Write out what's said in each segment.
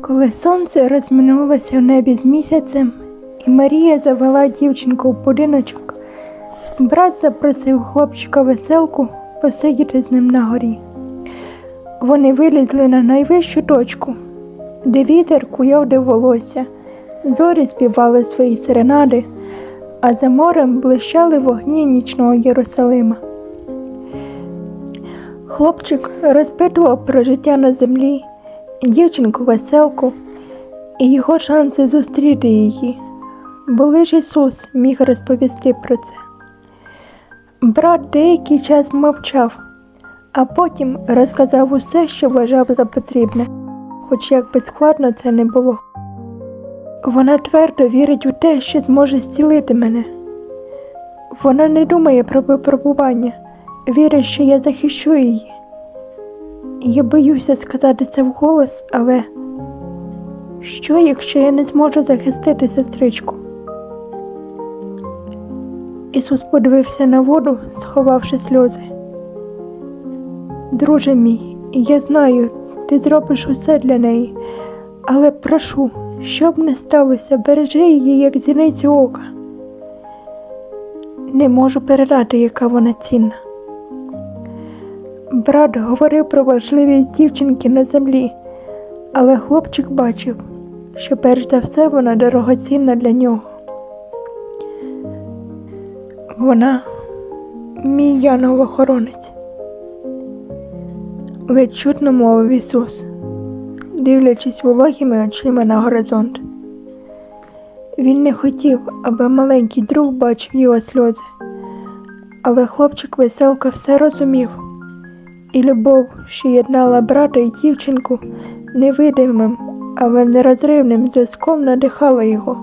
Коли сонце розминулося в небі з місяцем, і Марія завела дівчинку в будиночок, брат запросив хлопчика веселку посидіти з ним на горі. Вони вилізли на найвищу точку, де вітер куйовдив волосся, зорі співали свої серенади, а за морем блищали вогні нічного Єрусалима. Хлопчик розпитував про життя на землі, дівчинку веселку і його шанси зустріти її, бо лише Ісус міг розповісти про це. Брат деякий час мовчав, а потім розказав усе, що вважав за потрібне, хоч як би складно це не було. Вона твердо вірить у те, що зможе зцілити мене. Вона не думає про випробування, вірить, що я захищу її. Я боюся сказати це вголос, але що, якщо я не зможу захистити сестричку? Ісус подивився на воду, сховавши сльози. Друже мій, я знаю, ти зробиш усе для неї, але прошу, щоб не сталося, бережи її, як зіницю ока. Не можу передати, яка вона цінна. Брат говорив про важливість дівчинки на землі, але хлопчик бачив, що перш за все вона дорогоцінна для нього. Вона мій янгол-охоронець. Ледь чутно мовив Ісус, дивлячись вологими очима на горизонт. Він не хотів, аби маленький друг бачив його сльози, але хлопчик веселка все розумів, і любов, що єднала брата і дівчинку невидимим, але нерозривним зв'язком надихала його,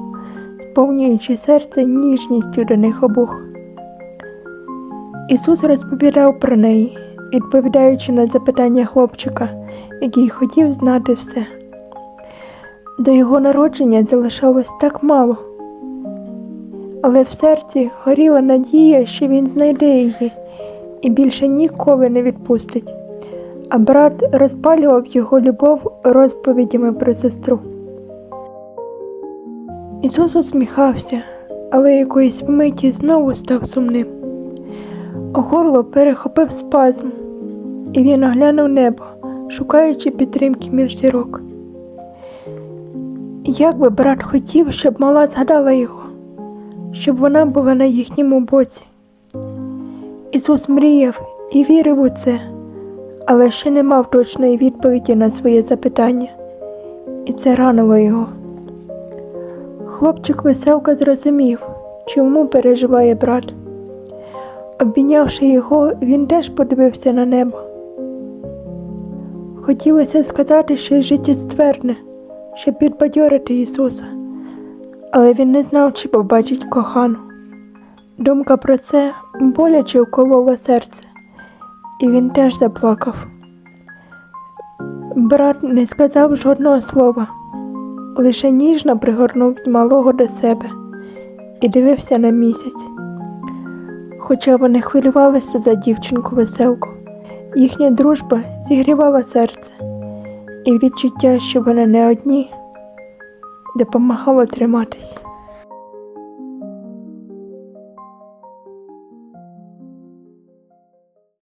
сповнюючи серце ніжністю до них обох. Ісус розповідав про неї, відповідаючи на запитання хлопчика, який хотів знати все. До його народження залишалось так мало, але в серці горіла надія, що він знайде її і більше ніколи не відпустить. А брат розпалював його любов розповідями про сестру. Ісус усміхався, але якоїсь миті знову став сумним. Горло перехопив спазм, і він оглянув небо, шукаючи підтримки між зірок. Як би брат хотів, щоб мала згадала його, щоб вона була на їхньому боці. Ісус мріяв і вірив у це, але ще не мав точної відповіді на своє запитання, і це ранило його. Хлопчик веселка зрозумів, чому переживає брат. Обійнявши його, він теж подивився на небо. Хотілося сказати щось життєстверне, щоб підбадьорити Ісуса, але він не знав, чи побачить кохану. Думка про це боляче уколола серце, і він теж заплакав. Брат не сказав жодного слова, лише ніжно пригорнув малого до себе і дивився на місяць. Хоча вони хвилювалися за дівчинку веселку, їхня дружба зігрівала серце, і відчуття, що вони не одні, допомагало триматись.